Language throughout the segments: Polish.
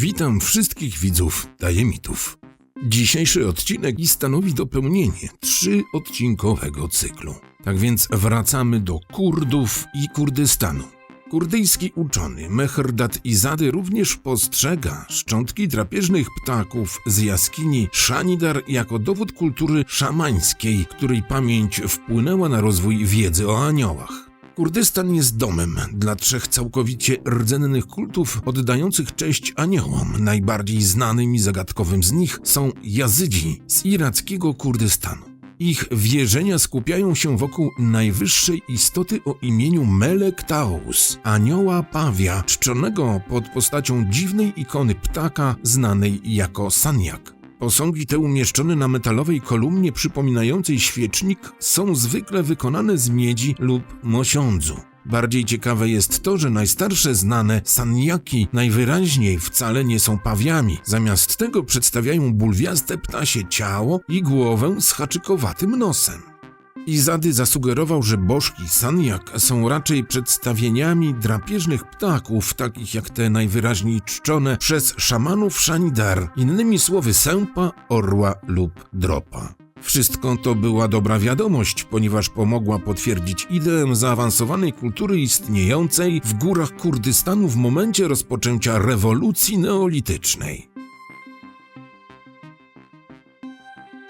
Witam wszystkich widzów Tajemitów. Dzisiejszy odcinek stanowi dopełnienie trzyodcinkowego cyklu. Tak więc wracamy do Kurdów i Kurdystanu. Kurdyjski uczony Mehrdad Izady również postrzega szczątki drapieżnych ptaków z jaskini Szanidar jako dowód kultury szamańskiej, której pamięć wpłynęła na rozwój wiedzy o aniołach. Kurdystan jest domem dla trzech całkowicie rdzennych kultów oddających cześć aniołom. Najbardziej znanym i zagadkowym z nich są Jazydzi z irackiego Kurdystanu. Ich wierzenia skupiają się wokół najwyższej istoty o imieniu Melek Taus, anioła pawia, czczonego pod postacią dziwnej ikony ptaka znanej jako Saniak. Posągi te umieszczone na metalowej kolumnie przypominającej świecznik są zwykle wykonane z miedzi lub mosiądzu. Bardziej ciekawe jest to, że najstarsze znane sanjaki najwyraźniej wcale nie są pawiami. Zamiast tego przedstawiają bulwiaste ptasie ciało i głowę z haczykowatym nosem. Izady zasugerował, że bożki Sanjak są raczej przedstawieniami drapieżnych ptaków, takich jak te najwyraźniej czczone przez szamanów Shanidar, innymi słowy sępa, orła lub dropa. Wszystko to była dobra wiadomość, ponieważ pomogła potwierdzić ideę zaawansowanej kultury istniejącej w górach Kurdystanu w momencie rozpoczęcia rewolucji neolitycznej.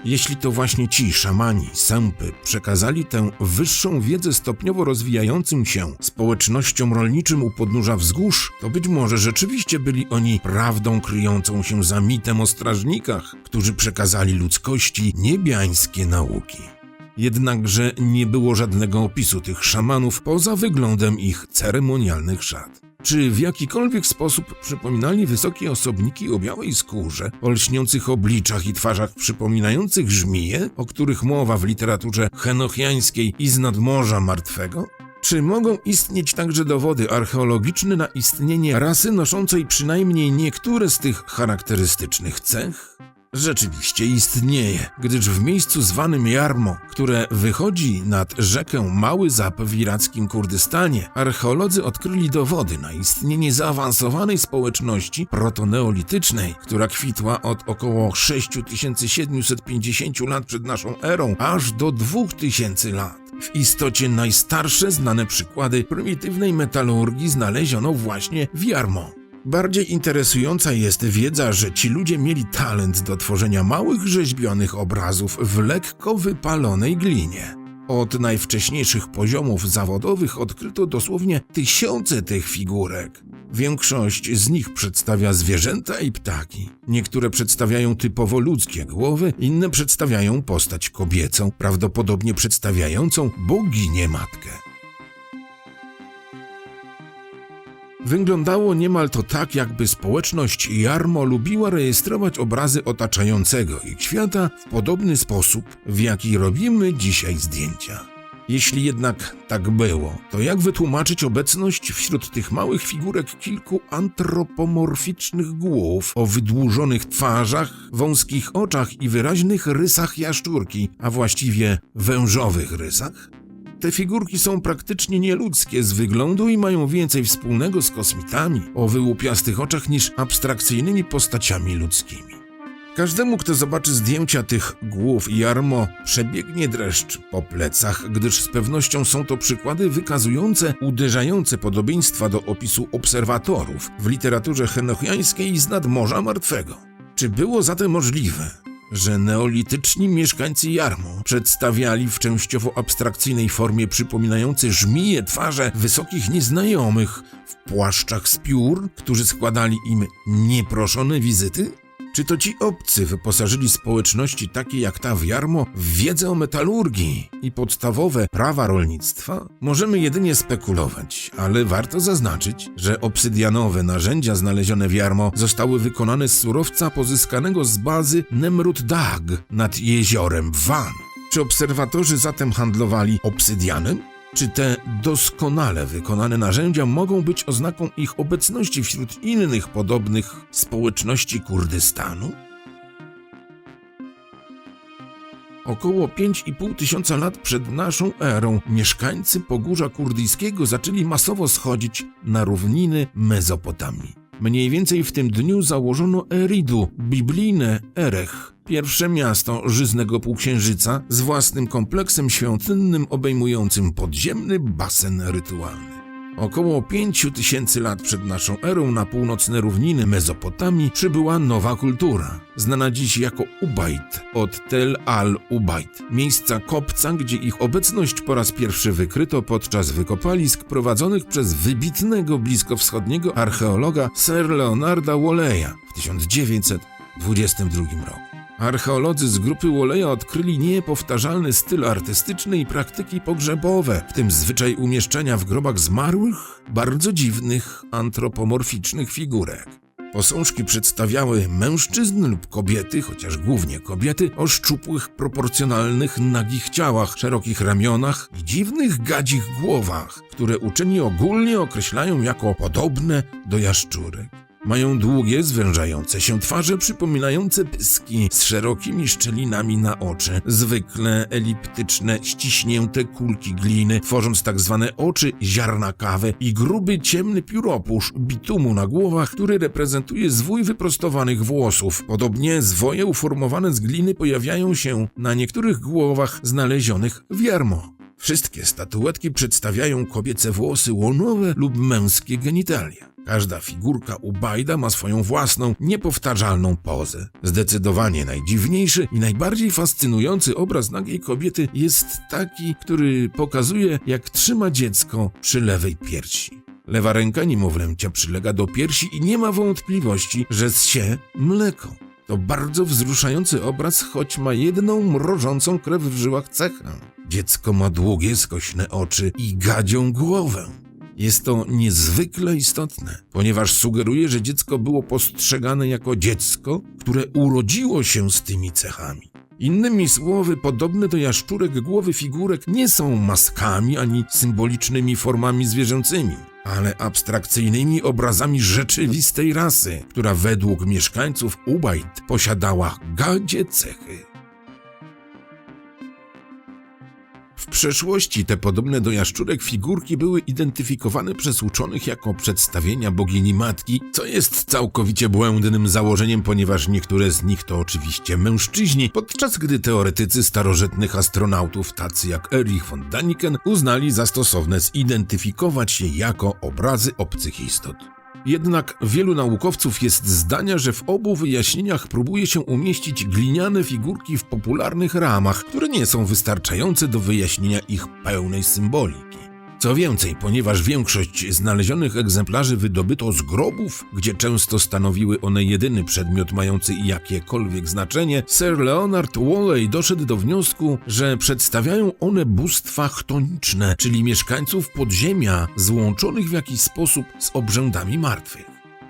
Jeśli to właśnie ci szamani, sępy przekazali tę wyższą wiedzę stopniowo rozwijającym się społecznościom rolniczym u podnóża wzgórz, to być może rzeczywiście byli oni prawdą kryjącą się za mitem o strażnikach, którzy przekazali ludzkości niebiańskie nauki. Jednakże nie było żadnego opisu tych szamanów poza wyglądem ich ceremonialnych szat. Czy w jakikolwiek sposób przypominali wysokie osobniki o białej skórze, o lśniących obliczach i twarzach przypominających żmije, o których mowa w literaturze henochiańskiej i z nadmorza martwego? Czy mogą istnieć także dowody archeologiczne na istnienie rasy noszącej przynajmniej niektóre z tych charakterystycznych cech? Rzeczywiście istnieje, gdyż w miejscu zwanym Jarmo, które wychodzi nad rzekę Mały Zap w irackim Kurdystanie, archeolodzy odkryli dowody na istnienie zaawansowanej społeczności protoneolitycznej, która kwitła od około 6750 lat przed naszą erą aż do 2000 lat. W istocie najstarsze znane przykłady prymitywnej metalurgii znaleziono właśnie w Jarmo. Bardziej interesująca jest wiedza, że ci ludzie mieli talent do tworzenia małych rzeźbionych obrazów w lekko wypalonej glinie. Od najwcześniejszych poziomów zawodowych odkryto dosłownie tysiące tych figurek. Większość z nich przedstawia zwierzęta i ptaki. Niektóre przedstawiają typowo ludzkie głowy, inne przedstawiają postać kobiecą, prawdopodobnie przedstawiającą boginię matkę. Wyglądało niemal to tak, jakby społeczność Jarmo lubiła rejestrować obrazy otaczającego ich świata w podobny sposób, w jaki robimy dzisiaj zdjęcia. Jeśli jednak tak było, to jak wytłumaczyć obecność wśród tych małych figurek kilku antropomorficznych głów o wydłużonych twarzach, wąskich oczach i wyraźnych rysach jaszczurki, a właściwie wężowych rysach? Te figurki są praktycznie nieludzkie z wyglądu i mają więcej wspólnego z kosmitami o wyłupiastych oczach niż abstrakcyjnymi postaciami ludzkimi. Każdemu, kto zobaczy zdjęcia tych głów Jarmo, przebiegnie dreszcz po plecach, gdyż z pewnością są to przykłady wykazujące uderzające podobieństwa do opisu obserwatorów w literaturze henochiańskiej z nadmorza martwego. Czy było zatem możliwe, że neolityczni mieszkańcy Jarmu przedstawiali w częściowo abstrakcyjnej formie przypominające żmije twarze wysokich nieznajomych w płaszczach z piór, którzy składali im nieproszone wizyty? Czy to ci obcy wyposażyli społeczności takie jak ta w Jarmo w wiedzę o metalurgii i podstawowe prawa rolnictwa? Możemy jedynie spekulować, ale warto zaznaczyć, że obsydianowe narzędzia znalezione w Jarmo zostały wykonane z surowca pozyskanego z bazy Nemrut Dag nad jeziorem Van. Czy obserwatorzy zatem handlowali obsydianem? Czy te doskonale wykonane narzędzia mogą być oznaką ich obecności wśród innych podobnych społeczności Kurdystanu? Około 5,5 tysiąca lat przed naszą erą mieszkańcy Pogórza Kurdyjskiego zaczęli masowo schodzić na równiny Mezopotamii. Mniej więcej w tym dniu założono Eridu, biblijne Erech, pierwsze miasto żyznego półksiężyca z własnym kompleksem świątynnym obejmującym podziemny basen rytualny. Około 5000 lat przed naszą erą na północne równiny Mezopotamii przybyła nowa kultura, znana dziś jako Ubaid od Tel al-Ubaid, miejsca kopca, gdzie ich obecność po raz pierwszy wykryto podczas wykopalisk prowadzonych przez wybitnego bliskowschodniego archeologa Sir Leonarda Walleya w 1922 roku. Archeolodzy z grupy Walleya odkryli niepowtarzalny styl artystyczny i praktyki pogrzebowe, w tym zwyczaj umieszczenia w grobach zmarłych bardzo dziwnych, antropomorficznych figurek. Posążki przedstawiały mężczyzn lub kobiety, chociaż głównie kobiety, o szczupłych, proporcjonalnych, nagich ciałach, szerokich ramionach i dziwnych gadzich głowach, które uczeni ogólnie określają jako podobne do jaszczurek. Mają długie, zwężające się twarze przypominające pyski z szerokimi szczelinami na oczy, zwykle eliptyczne, ściśnięte kulki gliny, tworząc tak zwane oczy ziarna kawy i gruby, ciemny pióropusz bitumu na głowach, który reprezentuje zwój wyprostowanych włosów. Podobnie zwoje uformowane z gliny pojawiają się na niektórych głowach znalezionych w jarmo. Wszystkie statuetki przedstawiają kobiece włosy łonowe lub męskie genitalia. Każda figurka Ubajda ma swoją własną, niepowtarzalną pozę. Zdecydowanie najdziwniejszy i najbardziej fascynujący obraz nagiej kobiety jest taki, który pokazuje, jak trzyma dziecko przy lewej piersi. Lewa ręka niemowlęcia przylega do piersi i nie ma wątpliwości, że zsie mleko. To bardzo wzruszający obraz, choć ma jedną mrożącą krew w żyłach cechę. Dziecko ma długie, skośne oczy i gadzią głowę. Jest to niezwykle istotne, ponieważ sugeruje, że dziecko było postrzegane jako dziecko, które urodziło się z tymi cechami. Innymi słowy, podobne do jaszczurek głowy figurek nie są maskami ani symbolicznymi formami zwierzęcymi, ale abstrakcyjnymi obrazami rzeczywistej rasy, która według mieszkańców Ubaid posiadała gadzie cechy. Przeszłości te podobne do jaszczurek figurki były identyfikowane przez uczonych jako przedstawienia bogini matki, co jest całkowicie błędnym założeniem, ponieważ niektóre z nich to oczywiście mężczyźni, podczas gdy teoretycy starożytnych astronautów, tacy jak Erich von Daniken, uznali za stosowne zidentyfikować je jako obrazy obcych istot. Jednak wielu naukowców jest zdania, że w obu wyjaśnieniach próbuje się umieścić gliniane figurki w popularnych ramach, które nie są wystarczające do wyjaśnienia ich pełnej symboliki. Co więcej, ponieważ większość znalezionych egzemplarzy wydobyto z grobów, gdzie często stanowiły one jedyny przedmiot mający jakiekolwiek znaczenie, Sir Leonard Walley doszedł do wniosku, że przedstawiają one bóstwa chtoniczne, czyli mieszkańców podziemia złączonych w jakiś sposób z obrzędami martwych.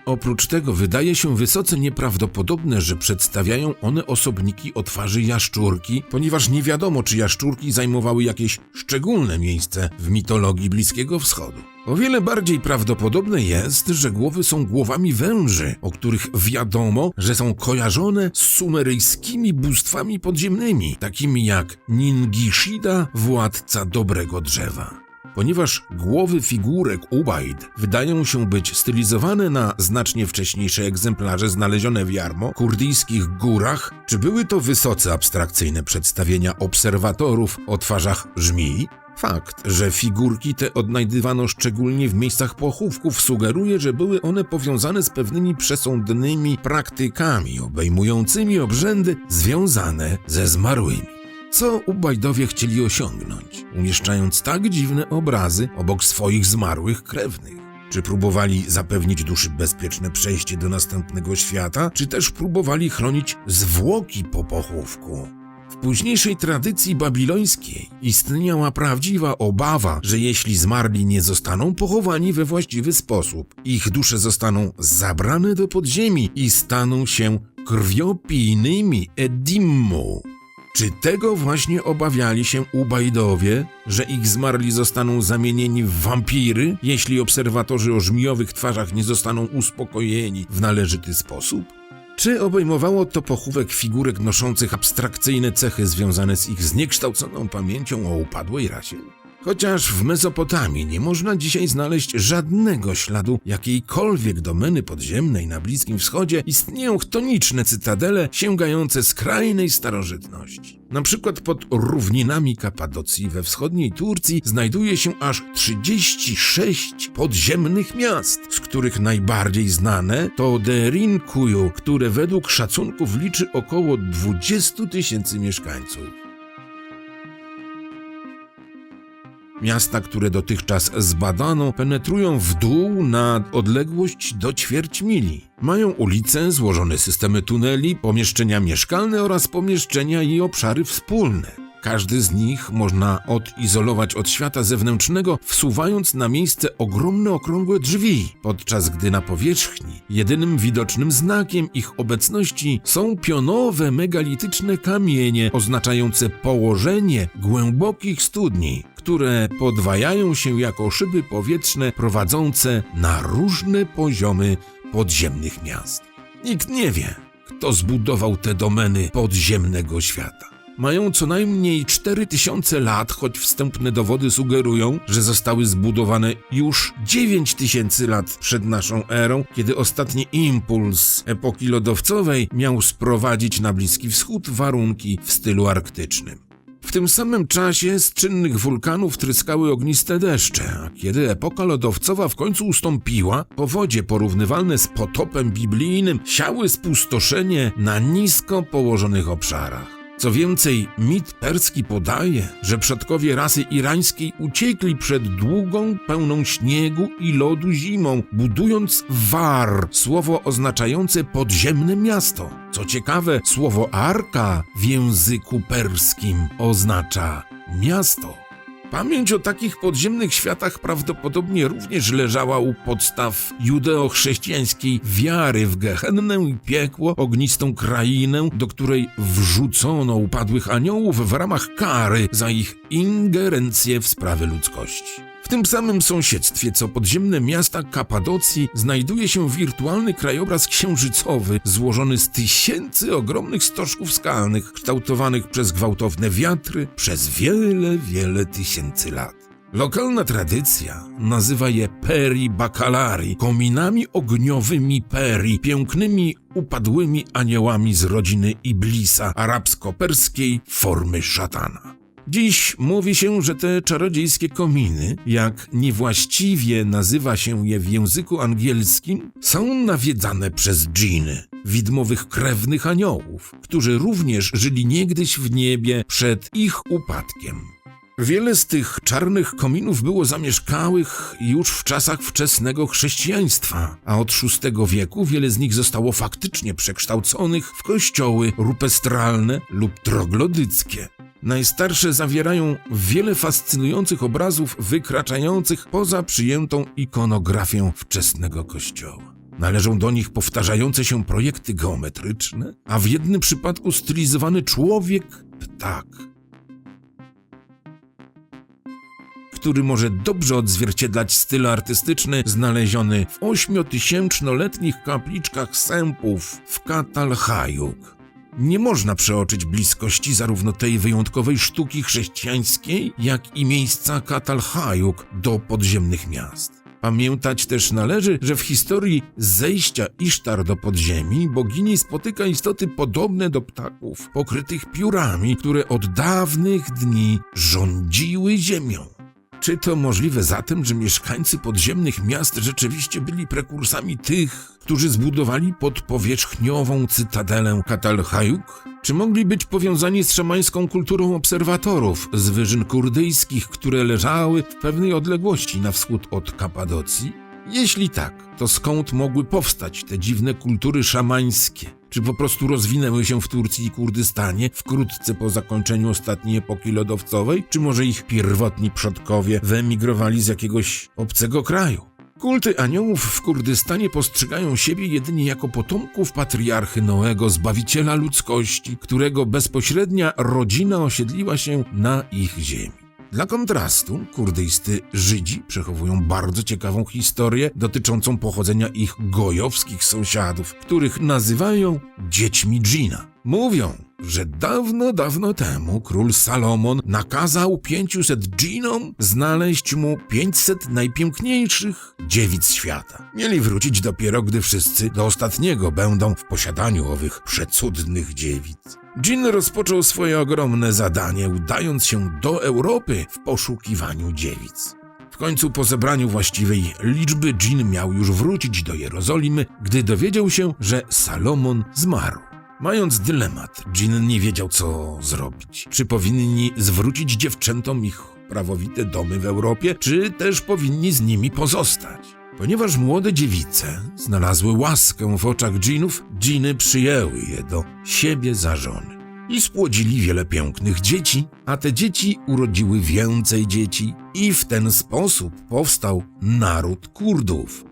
Oprócz tego wydaje się wysoce nieprawdopodobne, że przedstawiają one osobniki o twarzy jaszczurki, ponieważ nie wiadomo, czy jaszczurki zajmowały jakieś szczególne miejsce w mitologii Bliskiego Wschodu. O wiele bardziej prawdopodobne jest, że głowy są głowami węży, o których wiadomo, że są kojarzone z sumeryjskimi bóstwami podziemnymi, takimi jak Ningishida, władca dobrego drzewa. Ponieważ głowy figurek Ubaid wydają się być stylizowane na znacznie wcześniejsze egzemplarze znalezione w Jarmo, kurdyjskich górach, czy były to wysoce abstrakcyjne przedstawienia obserwatorów o twarzach żmii? Fakt, że figurki te odnajdywano szczególnie w miejscach pochówków, sugeruje, że były one powiązane z pewnymi przesądnymi praktykami obejmującymi obrzędy związane ze zmarłymi. Co Ubajdowie chcieli osiągnąć, umieszczając tak dziwne obrazy obok swoich zmarłych krewnych? Czy próbowali zapewnić duszy bezpieczne przejście do następnego świata, czy też próbowali chronić zwłoki po pochówku? W późniejszej tradycji babilońskiej istniała prawdziwa obawa, że jeśli zmarli nie zostaną pochowani we właściwy sposób, ich dusze zostaną zabrane do podziemi i staną się krwiopijnymi edimmu. Czy tego właśnie obawiali się Ubajdowie, że ich zmarli zostaną zamienieni w wampiry, jeśli obserwatorzy o żmijowych twarzach nie zostaną uspokojeni w należyty sposób? Czy obejmowało to pochówek figurek noszących abstrakcyjne cechy związane z ich zniekształconą pamięcią o upadłej rasie? Chociaż w Mezopotamii nie można dzisiaj znaleźć żadnego śladu jakiejkolwiek domeny podziemnej na Bliskim Wschodzie, istnieją chtoniczne cytadele sięgające skrajnej starożytności. Na przykład pod równinami Kapadocji we wschodniej Turcji znajduje się aż 36 podziemnych miast, z których najbardziej znane to Derinkuju, które według szacunków liczy około 20 tysięcy mieszkańców. Miasta, które dotychczas zbadano, penetrują w dół na odległość do ćwierć mili. Mają ulice, złożone systemy tuneli, pomieszczenia mieszkalne oraz pomieszczenia i obszary wspólne. Każdy z nich można odizolować od świata zewnętrznego, wsuwając na miejsce ogromne okrągłe drzwi, podczas gdy na powierzchni jedynym widocznym znakiem ich obecności są pionowe megalityczne kamienie oznaczające położenie głębokich studni, które podwajają się jako szyby powietrzne prowadzące na różne poziomy podziemnych miast. Nikt nie wie, kto zbudował te domeny podziemnego świata mają co najmniej 4000 lat, choć wstępne dowody sugerują, że zostały zbudowane już 9000 lat przed naszą erą, kiedy ostatni impuls epoki lodowcowej miał sprowadzić na Bliski Wschód warunki w stylu arktycznym. W tym samym czasie z czynnych wulkanów tryskały ogniste deszcze, a kiedy epoka lodowcowa w końcu ustąpiła, powodzie porównywalne z potopem biblijnym siały spustoszenie na nisko położonych obszarach. Co więcej, mit perski podaje, że przodkowie rasy irańskiej uciekli przed długą, pełną śniegu i lodu zimą, budując war, słowo oznaczające podziemne miasto. Co ciekawe, słowo arka w języku perskim oznacza miasto. Pamięć o takich podziemnych światach prawdopodobnie również leżała u podstaw judeo-chrześcijańskiej wiary w gehennę i piekło, ognistą krainę, do której wrzucono upadłych aniołów w ramach kary za ich ingerencję w sprawy ludzkości. W tym samym sąsiedztwie co podziemne miasta Kapadocji znajduje się wirtualny krajobraz księżycowy złożony z tysięcy ogromnych stożków skalnych kształtowanych przez gwałtowne wiatry przez wiele, wiele tysięcy lat. Lokalna tradycja nazywa je peri bakalari, kominami ogniowymi peri, pięknymi upadłymi aniołami z rodziny Iblisa, arabsko-perskiej formy szatana. Dziś mówi się, że te czarodziejskie kominy, jak niewłaściwie nazywa się je w języku angielskim, są nawiedzane przez dżiny, widmowych krewnych aniołów, którzy również żyli niegdyś w niebie przed ich upadkiem. Wiele z tych czarnych kominów było zamieszkałych już w czasach wczesnego chrześcijaństwa, a od VI wieku wiele z nich zostało faktycznie przekształconych w kościoły rupestralne lub troglodyckie. Najstarsze zawierają wiele fascynujących obrazów wykraczających poza przyjętą ikonografię wczesnego kościoła. Należą do nich powtarzające się projekty geometryczne, a w jednym przypadku stylizowany człowiek ptak. który może dobrze odzwierciedlać styl artystyczny znaleziony w ośmiotysięcznoletnich kapliczkach sępów w Katalhajuk. Nie można przeoczyć bliskości zarówno tej wyjątkowej sztuki chrześcijańskiej, jak i miejsca Katalhajuk do podziemnych miast. Pamiętać też należy, że w historii zejścia Isztar do podziemi bogini spotyka istoty podobne do ptaków, pokrytych piórami, które od dawnych dni rządziły ziemią. Czy to możliwe zatem, że mieszkańcy podziemnych miast rzeczywiście byli prekursami tych, którzy zbudowali podpowierzchniową cytadelę Katalhajuk? Czy mogli być powiązani z szamańską kulturą obserwatorów z wyżyn kurdyjskich, które leżały w pewnej odległości na wschód od Kapadocji? Jeśli tak, to skąd mogły powstać te dziwne kultury szamańskie? Czy po prostu rozwinęły się w Turcji i Kurdystanie wkrótce po zakończeniu ostatniej epoki lodowcowej? Czy może ich pierwotni przodkowie wyemigrowali z jakiegoś obcego kraju? Kulty aniołów w Kurdystanie postrzegają siebie jedynie jako potomków patriarchy Noego, zbawiciela ludzkości, którego bezpośrednia rodzina osiedliła się na ich ziemi. Dla kontrastu, kurdyjscy Żydzi przechowują bardzo ciekawą historię dotyczącą pochodzenia ich gojowskich sąsiadów, których nazywają dziećmi dżina. Mówią, że dawno, dawno temu król Salomon nakazał 500 dżinom znaleźć mu 500 najpiękniejszych dziewic świata. Mieli wrócić dopiero, gdy wszyscy do ostatniego będą w posiadaniu owych przecudnych dziewic. Dżin rozpoczął swoje ogromne zadanie, udając się do Europy w poszukiwaniu dziewic. W końcu po zebraniu właściwej liczby Dżin miał już wrócić do Jerozolimy, gdy dowiedział się, że Salomon zmarł. Mając dylemat, Dżin nie wiedział, co zrobić. Czy powinni zwrócić dziewczętom ich prawowite domy w Europie, czy też powinni z nimi pozostać? Ponieważ młode dziewice znalazły łaskę w oczach dżinów, dżiny przyjęły je do siebie za żony. I spłodzili wiele pięknych dzieci, a te dzieci urodziły więcej dzieci i w ten sposób powstał naród Kurdów.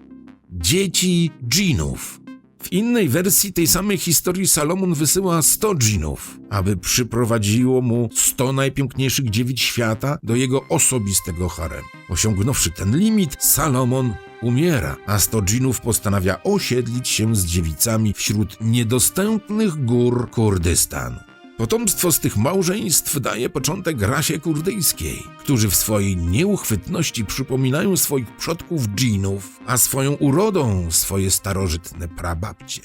Dzieci dżinów. W innej wersji tej samej historii Salomon wysyła 100 dżinów, aby przyprowadziło mu 100 najpiękniejszych dziewic świata do jego osobistego haremu. Osiągnąwszy ten limit, Salomon umiera, a 100 dżinów postanawia osiedlić się z dziewicami wśród niedostępnych gór Kurdystanu. Potomstwo z tych małżeństw daje początek rasie kurdyjskiej, którzy w swojej nieuchwytności przypominają swoich przodków dżinów, a swoją urodą swoje starożytne prababcie.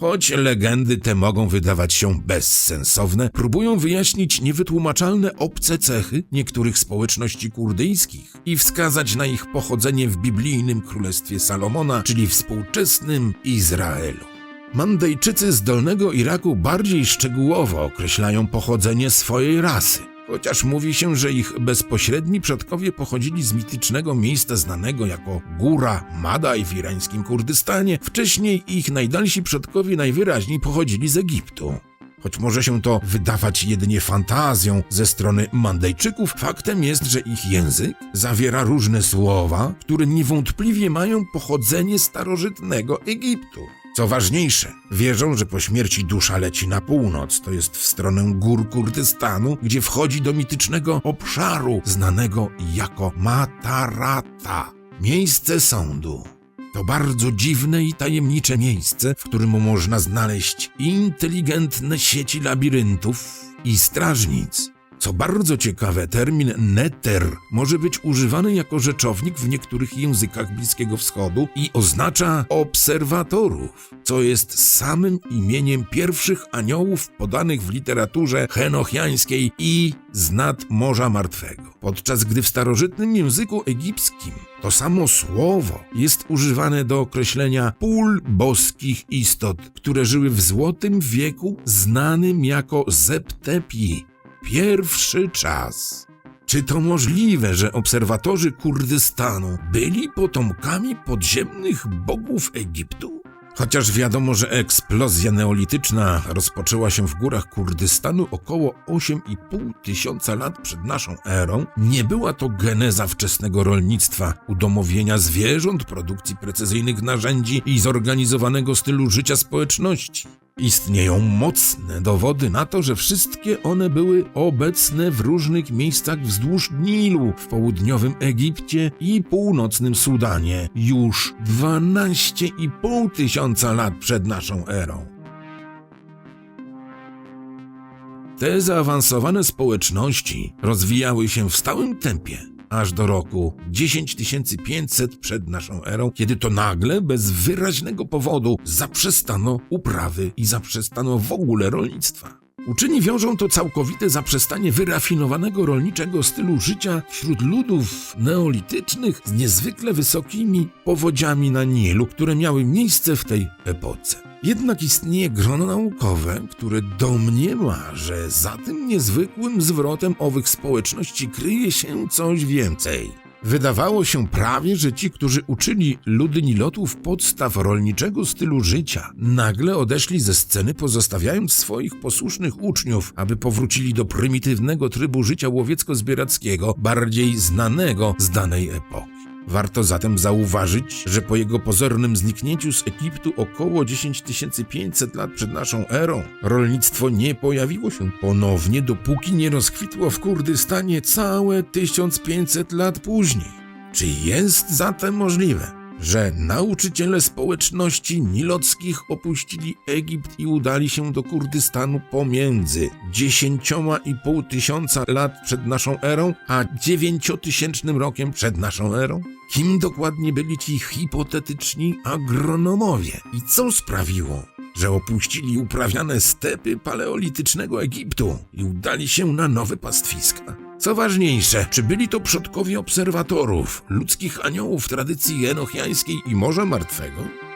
Choć legendy te mogą wydawać się bezsensowne, próbują wyjaśnić niewytłumaczalne obce cechy niektórych społeczności kurdyjskich i wskazać na ich pochodzenie w biblijnym królestwie Salomona, czyli współczesnym Izraelu. Mandejczycy z Dolnego Iraku bardziej szczegółowo określają pochodzenie swojej rasy. Chociaż mówi się, że ich bezpośredni przodkowie pochodzili z mitycznego miejsca znanego jako Góra Madaj w irańskim Kurdystanie, wcześniej ich najdalsi przodkowie najwyraźniej pochodzili z Egiptu. Choć może się to wydawać jedynie fantazją ze strony Mandejczyków, faktem jest, że ich język zawiera różne słowa, które niewątpliwie mają pochodzenie starożytnego Egiptu. Co ważniejsze, wierzą, że po śmierci dusza leci na północ, to jest w stronę gór Kurdystanu, gdzie wchodzi do mitycznego obszaru znanego jako Matarata, miejsce sądu. To bardzo dziwne i tajemnicze miejsce, w którym można znaleźć inteligentne sieci labiryntów i strażnic. Co bardzo ciekawe, termin neter może być używany jako rzeczownik w niektórych językach Bliskiego Wschodu i oznacza obserwatorów, co jest samym imieniem pierwszych aniołów podanych w literaturze henochiańskiej i z nad Morza Martwego. Podczas gdy w starożytnym języku egipskim to samo słowo jest używane do określenia pól boskich istot, które żyły w złotym wieku znanym jako Zeptepi, pierwszy czas. Czy to możliwe, że obserwatorzy Kurdystanu byli potomkami podziemnych bogów Egiptu? Chociaż wiadomo, że eksplozja neolityczna rozpoczęła się w górach Kurdystanu około 8,5 tysiąca lat przed naszą erą, nie była to geneza wczesnego rolnictwa, udomowienia zwierząt, produkcji precyzyjnych narzędzi i zorganizowanego stylu życia społeczności. Istnieją mocne dowody na to, że wszystkie one były obecne w różnych miejscach wzdłuż Nilu, w południowym Egipcie i północnym Sudanie już 12,5 tysiąca lat przed naszą erą. Te zaawansowane społeczności rozwijały się w stałym tempie, aż do roku 10500 przed naszą erą, kiedy to nagle, bez wyraźnego powodu, zaprzestano uprawy i zaprzestano w ogóle rolnictwa. Uczyni wiążą to całkowite zaprzestanie wyrafinowanego rolniczego stylu życia wśród ludów neolitycznych z niezwykle wysokimi powodziami na Nilu, które miały miejsce w tej epoce. Jednak istnieje grono naukowe, które domniema, że za tym niezwykłym zwrotem owych społeczności kryje się coś więcej. Wydawało się prawie, że ci, którzy uczyli ludy Nilotów podstaw rolniczego stylu życia, nagle odeszli ze sceny, pozostawiając swoich posłusznych uczniów, aby powrócili do prymitywnego trybu życia łowiecko-zbierackiego, bardziej znanego z danej epoki. Warto zatem zauważyć, że po jego pozornym zniknięciu z Egiptu około 10 500 lat przed naszą erą, rolnictwo nie pojawiło się ponownie, dopóki nie rozkwitło w Kurdystanie całe 1500 lat później. Czy jest zatem możliwe, że nauczyciele społeczności nilockich opuścili Egipt i udali się do Kurdystanu pomiędzy dziesięcioma i pół tysiąca lat przed naszą erą, a dziewięciotysięcznym rokiem przed naszą erą? Kim dokładnie byli ci hipotetyczni agronomowie? I co sprawiło, że opuścili uprawiane stepy paleolitycznego Egiptu i udali się na nowe pastwiska? Co ważniejsze, czy byli to przodkowie obserwatorów, ludzkich aniołów tradycji enochiańskiej i Morza Martwego?